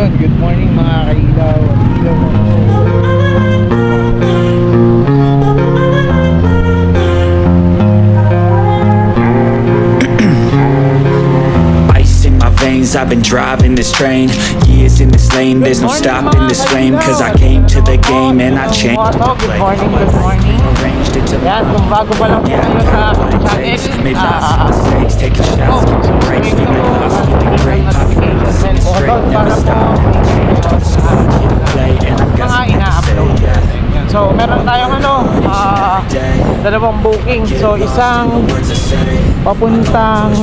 Yun, good morning mga kailaw. Ilaw mo. Ice in my veins, I've been driving this train Years in this lane, there's no stopping this flame Cause I came to the game and I changed Mga to, good morning, good morning. Arranged it to Yan, kung bago pa lang po kayo sa what channel, Made lots ah, of mistakes, taking oh, shots, taking breaks Feeling lost, ah, feeling great Popping pills, sitting bell straight Never para po stop, change all the time Play and I've got something to say, yeah. So, meron tayong ano, ah, dalawang booking. So, isang papuntang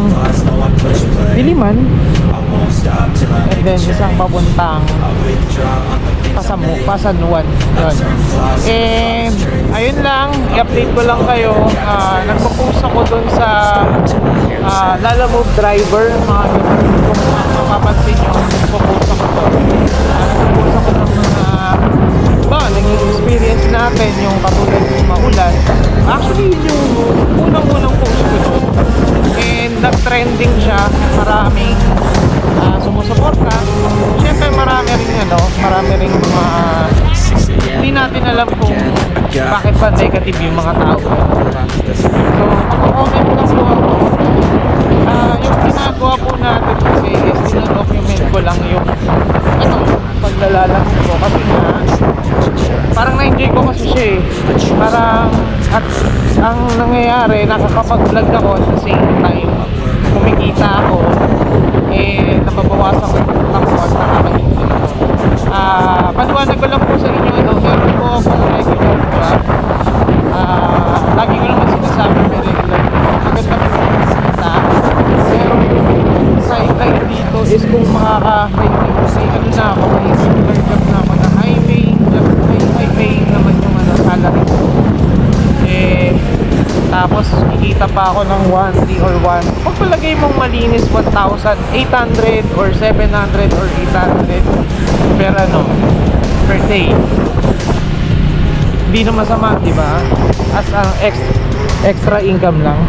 Diliman and then isang papuntang Pasamu, Pasanuan. Yun. And, ayun lang, i-update ko lang kayo. Uh, nagpo-post ako dun sa uh, Lala Move Driver, mga ganun. Kung mapapansin nyo, nagpo-post ako dun. Uh, nagpo-post ako ng mga ba, naging experience natin, yung katulad ng maulan. Actually, yun yung unang-unang post ko dun. And nag-trending siya, maraming sumusuporta. Siyempre marami rin ano, marami rin mga hindi natin alam kung bakit ba negative yung mga tao. So, comment lang po ako. Ah, yung ginagawa po natin kasi is dinodocument ko lang yung ano, paglalalang ko kasi nga parang na-enjoy ko kasi siya eh. Parang at ang nangyayari, nakakapag-vlog ako the same time kumikita ako eh nababawasan ko yung utang ko at nakakagigil ako. Ah, paliwanag ko lang po sa inyo ano, meron po ako na regular job. Ah, lagi ko naman sinasabi may regular job. Maganda po kita. Pero sideline dito is kung makaka-may may ano na ako, may regular job na ako na highway, highway naman yung ano, salary ko. Tapos kikita pa ako ng 1, 3 or 1. Pag palagay mong malinis 1,800 or 700 or 800 per ano, per day. Hindi na masama, di ba? As ang ex, extra income lang.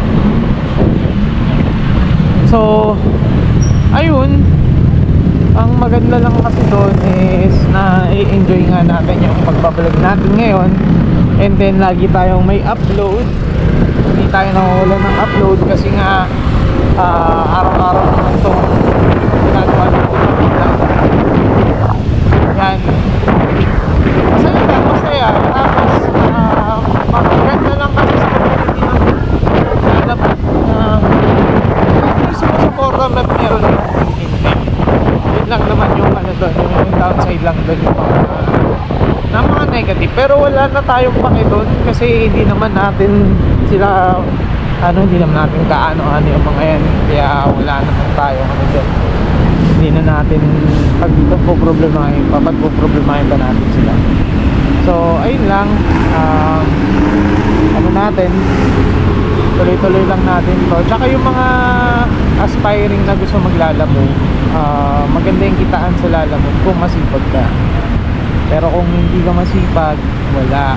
So, ayun, ang maganda lang kasi doon is na i-enjoy nga natin yung pagbablog natin ngayon and then lagi tayong may upload hindi tayo nawawala ng upload kasi nga ah, araw-araw naman itong ginagawa ng yan masaya lang masaya tapos ah, maganda lang kasi sa community ng alam na may sumusuporta na meron hindi yun lang naman yung ano doon yung downside lang doon yung mga na mga negative pero wala na tayong pake doon kasi hindi naman natin sila ano hindi naman natin kaano ano yung mga yan. Kaya wala naman tayo ano doon hindi na natin pag ito po problemahin pa pag po problemahin pa natin sila. So ayun lang um, ano natin tuloy-tuloy lang natin to. Tsaka yung mga aspiring na gusto maglalabo ah, maganda yung kitaan sa lalabo kung masipag ka pero kung hindi ka masipag wala.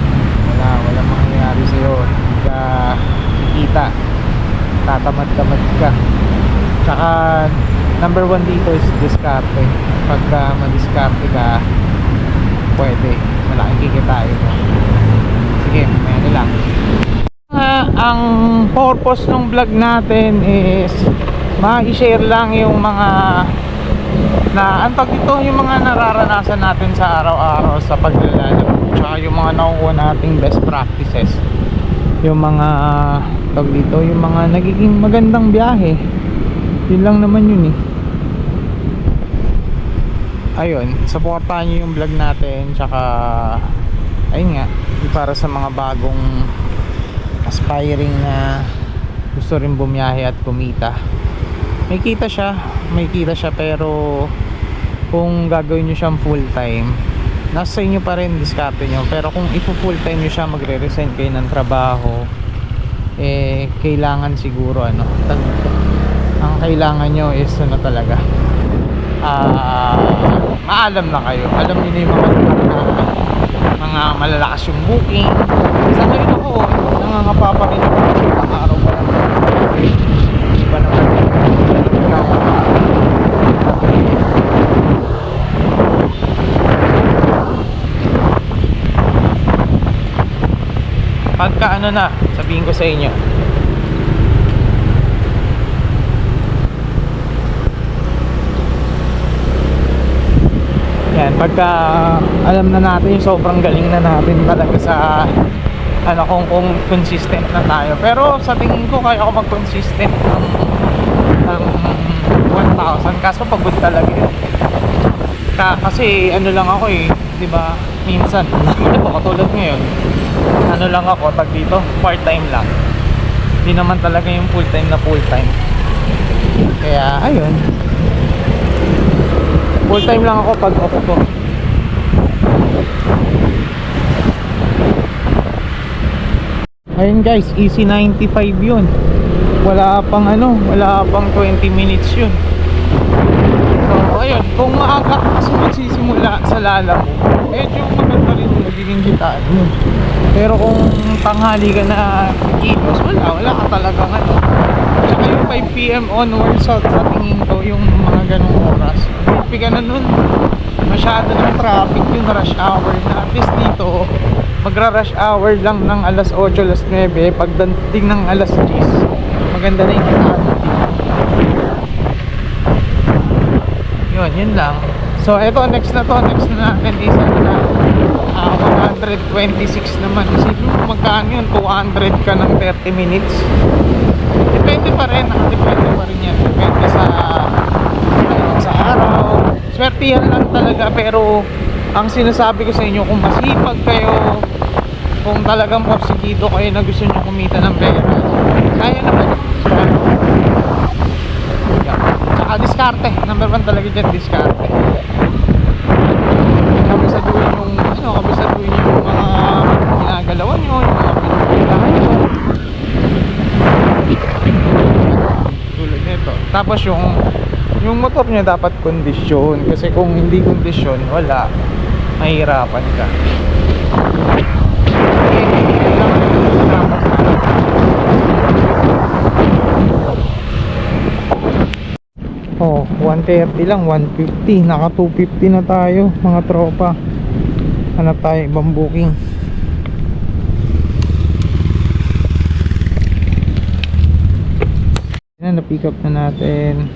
Wala wala mangyayari sa'yo. Hindi ka kikita. Tatamad-tamad ka. Tsaka number one dito is diskarte. Pagka madiskarte ka pwede. Malaking kikitain mo. Sige may ano lang. Ah, ang purpose ng vlog natin is ma-share lang yung mga na ang tag ito yung mga nararanasan natin sa araw-araw sa paglalaro tsaka yung mga nakukuha nating best practices. Yung mga tag dito yung mga nagiging magandang biyahe. Yun lang naman yun eh. Ayun supportahan nyo yung vlog natin tsaka ayun nga para sa mga bagong aspiring na gusto rin bumiyahe at kumita may kita siya may kita siya pero kung gagawin nyo siyang full time nasa inyo pa rin diskarte nyo. Pero kung ipo full time nyo siya magre-resign kayo ng trabaho eh kailangan siguro ano ang kailangan nyo is ano talaga ah maalam na kayo. Alam niyo na yung mga mga malalakas yung booking. Sa ngayon ako nangangapa pa rin ako araw pa lang iba naman pagka ano na, sabihin ko sa inyo. Yan, pagka alam na natin, sobrang galing na natin talaga sa ano kung, kung consistent na tayo. Pero sa tingin ko kaya ako mag-consistent ng, ng 1,000 kaso pagod talaga yun. Ka, kasi ano lang ako eh, 'di ba? Minsan, ano po katulad ngayon. Ano lang ako tag dito, part-time lang. Hindi naman talaga yung full-time na full-time. Kaya ayun. Full-time lang ako pag off ko. Ayun guys, easy 95 yun. Wala pang ano, wala pang 20 minutes yun. Ayun, kung maaga ka kasi magsisimula sa lala mo, medyo maganda rin yung magiging kitaan mo. Pero kung tanghali ka na kilos, wala, wala ka talagang ano. Tsaka yung 5pm onwards sa, sa tingin ko, yung mga ganong oras. Happy ka na nun, masyado ng traffic yung rush hour na. At least dito, magra-rush hour lang ng alas 8, alas 9, pagdating ng alas 10, maganda na yung kitaan mo yun, lang. So, eto, next na to, next na natin is ano na, ah, 126 naman. Isipin mo magkano yun, 200 ka ng 30 minutes. Depende pa rin, nakadepende pa rin yan. Depende sa, ano, sa araw. Swerte yan lang talaga, pero ang sinasabi ko sa inyo, kung masipag kayo, kung talagang porsigido kayo na gusto nyo kumita ng pera, kaya naman. Tsaka diskarte. Number one talaga dyan, diskarte. Kabisaduhin yung, ano, kabisaduhin yung mga ginagalawan nyo, yung mga pinagpilihan nyo. Tulad nito. Tapos yung, yung motor nyo dapat kondisyon. Kasi kung hindi kondisyon, wala. Mahirapan ka. Oh, 130 lang, 150. Naka 250 na tayo, mga tropa. Hanap tayo ibang booking. Yan, na-pick up na natin.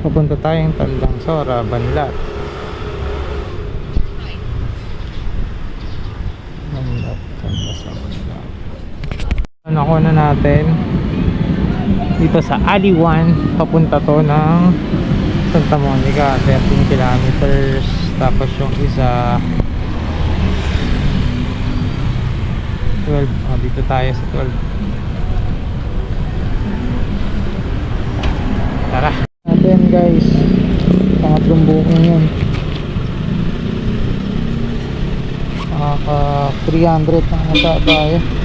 Papunta tayong Tandang Sora, Banlat. Banlat, Tandang Sora. Nakuha na natin dito sa Ali 1 papunta to ng Santa Monica 13 kilometers. Tapos yung isa 12 oh, dito tayo sa 12 tara. Natin guys. Pangatlong booking yun. Nakaka 300 na nasa tayo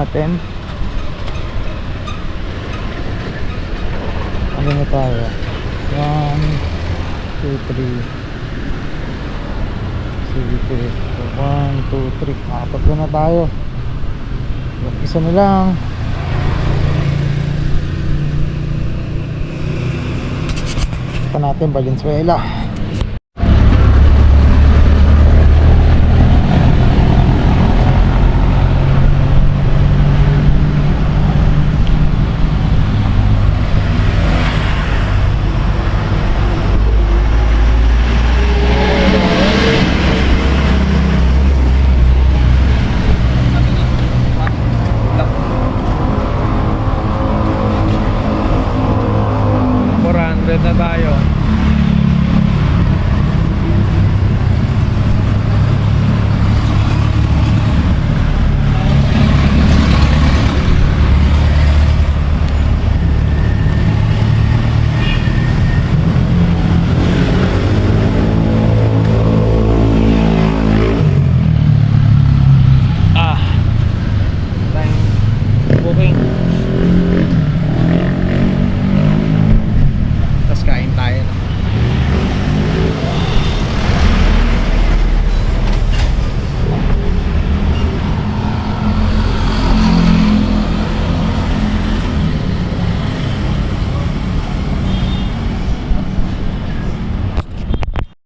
natin. Ano na tayo? 1 2 3 sige 1 2 3 nakapagod na tayo. Isa na lang. Pa natin Valenzuela na tayo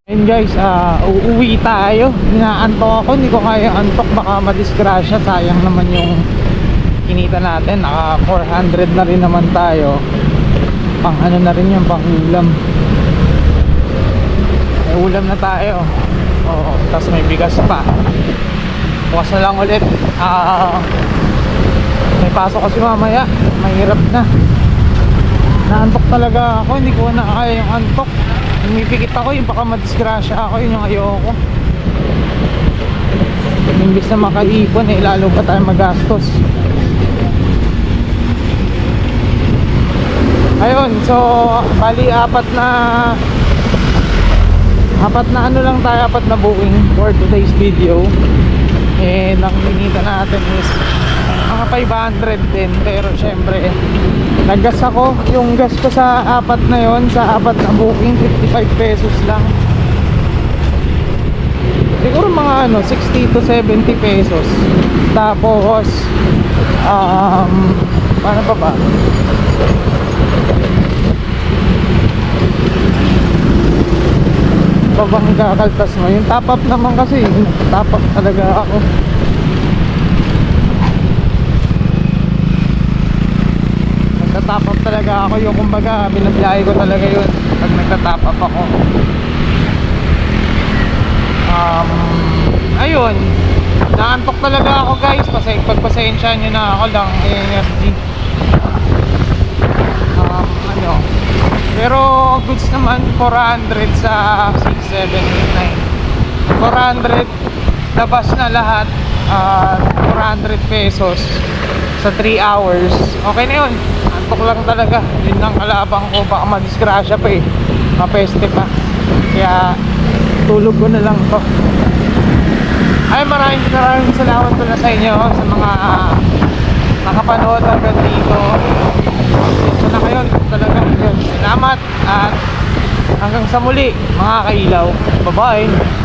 Ayun guys, ah, uuwi tayo. Inaantok ako, hindi ko kaya antok. Baka madisgrasya. Sayang naman yung kinita natin. Naka 400 na rin naman tayo. Pang ano na rin yung pang ulam. May ulam na tayo. Oo, tapos may bigas pa. Bukas na lang ulit. Ah, may pasok kasi mamaya. Mahirap na. Naantok talaga ako, hindi ko na kaya yung antok. Umipikit ako, yung baka madisgrasya ako, yun yung ayoko. Imbis na makaipon, eh, lalo pa tayo magastos. Ayun, so, bali apat na apat na ano lang tayo, apat na booking for today's video. And ang binita natin is mga 500 din pero syempre naggas ako. Yung gas ko sa apat na yon sa apat na booking 55 pesos lang. Siguro mga ano 60 to 70 pesos. Tapos um paano pa ba? Babang kakaltas mo. Yung top up naman kasi top up talaga ako nagta-top up talaga ako yung kumbaga binabiyahe ko talaga yun pag nagta-top up ako. Um, ayun. Naantok talaga ako guys. Kasi pagpasensya nyo na ako lang. Energy. Um, ano. Pero goods naman 400 sa 6, 7, 8, 9 400 labas na lahat. Ah, 400 pesos sa 3 hours. Okay na yun antok lang talaga. Yun ang kalabang ko. Baka madisgrasya pa eh. Mapeste pa. Kaya tulog ko na lang to. Ay maraming maraming salamat pala sa inyo sa mga nakapanood hanggang dito. So na kayo talaga yun salamat at hanggang sa muli mga kailaw. Bye bye